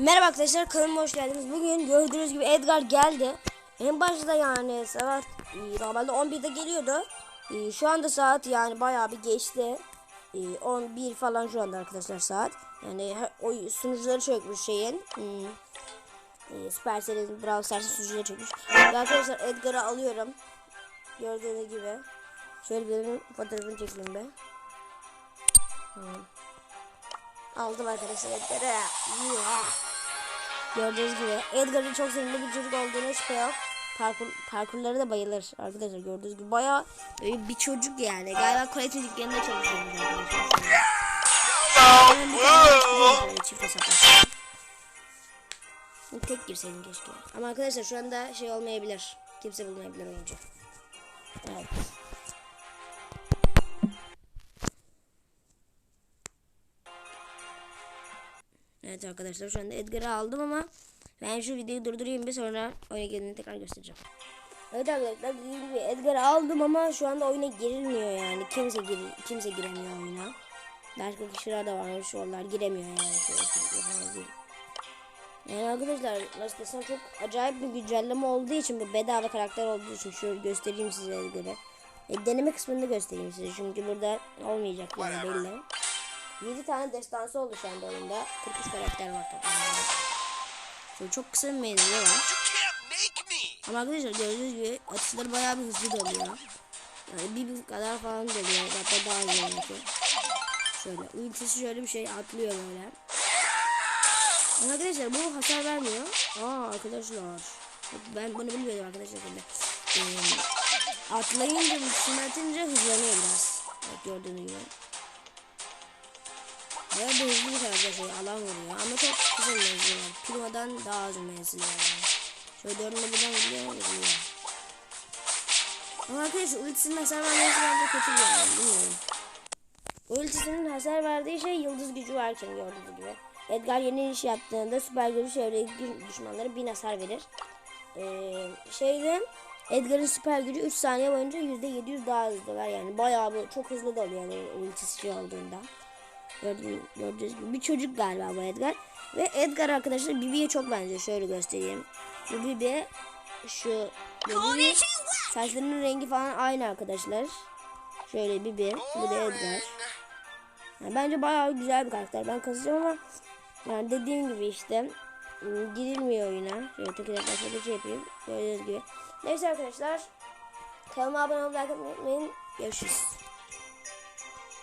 Merhaba arkadaşlar kanalıma hoş geldiniz. Bugün gördüğünüz gibi Edgar geldi. En başta yani saat e, normalde 11'de geliyordu. E, Şu anda saat yani bayağı bir geçti. E, 11 falan şu anda arkadaşlar saat. Yani o sunucuları çökmüş şeyin. Hmm. E, Supercell'in Brawl Stars'ın sunucuları çökmüş. Arkadaşlar Edgar'ı alıyorum. Gördüğünüz gibi. Şöyle bir fotoğrafını çekeyim be. Tamam. Aldım arkadaşlar. Yeah. Gördüğünüz gibi Edgar'ın çok sevimli bir çocuk olduğunu şüphe yok. Parkur, parkurları da bayılır arkadaşlar gördüğünüz gibi. Bayağı böyle bir çocuk yani. Galiba kolektif dükkanında çalışıyor. Tek girseydin keşke. Ama arkadaşlar şu anda şey olmayabilir. Kimse bulmayabilir oyuncu. Evet. Evet arkadaşlar şu anda Edgar'ı aldım ama ben şu videoyu durdurayım bir sonra oyuna girdiğini tekrar göstereceğim. Evet arkadaşlar dediğim gibi Edgar'ı aldım ama şu anda oyuna girilmiyor yani. Kimse gir kimse giremiyor oyuna. Başka kişiler de varmış oralar giremiyor yani. Yani arkadaşlar nasıl desem çok acayip bir güncelleme olduğu için bu bedava karakter olduğu için şöyle göstereyim size Edgar'ı. E, deneme kısmını göstereyim size çünkü burada olmayacak yani belli. 7 tane destansı oldu şu anda oyunda. 43 karakter var toplamda. Şöyle çok kısa bir menzili var. Ama arkadaşlar gördüğünüz gibi atışları bayağı bir hızlı doluyor. Yani bir kadar falan doluyor. Hatta daha hızlı belki. Şöyle ultisi şöyle bir şey atlıyor böyle. Ama arkadaşlar bu hasar vermiyor. Aa arkadaşlar. Ben bunu bilmiyordum arkadaşlar. Şimdi. Ee, atlayınca ultisini atınca hızlanıyor biraz. Evet gördüğünüz gibi. Bayağı bir hızlı bir karakter şey alan vuruyor ama çok kısa menzili var. Primo'dan daha az menzili var. Şöyle dördünde buradan vuruyor vuruyor. Ama arkadaşlar ultisinin hasar vermesi bence kötü bir yani bilmiyorum. Ultisinin hasar verdiği şey yıldız gücü varken gördüğünüz gibi. Edgar yeni iş yaptığında süper gücü çevredeki düşmanlara bin hasar verir. Ee, şeyde Edgar'ın süper gücü 3 saniye boyunca %700 daha hızlı var yani bayağı bu çok hızlı doluyor yani ultisi olduğunda. Gördüğünüz, gördüğünüz gibi bir çocuk galiba bu Edgar. Ve Edgar arkadaşlar Bibi'ye çok benziyor. Şöyle göstereyim. Bu Bibi şu Bibi saçlarının rengi falan aynı arkadaşlar. Şöyle Bibi. Bu da Edgar. Yani bence bayağı güzel bir karakter. Ben kasacağım ama yani dediğim gibi işte ım, girilmiyor oyuna. Şöyle tekrar başka bir şey yapayım. Gördüğünüz gibi. Neyse arkadaşlar. Kanalıma abone olmayı unutmayın. Görüşürüz.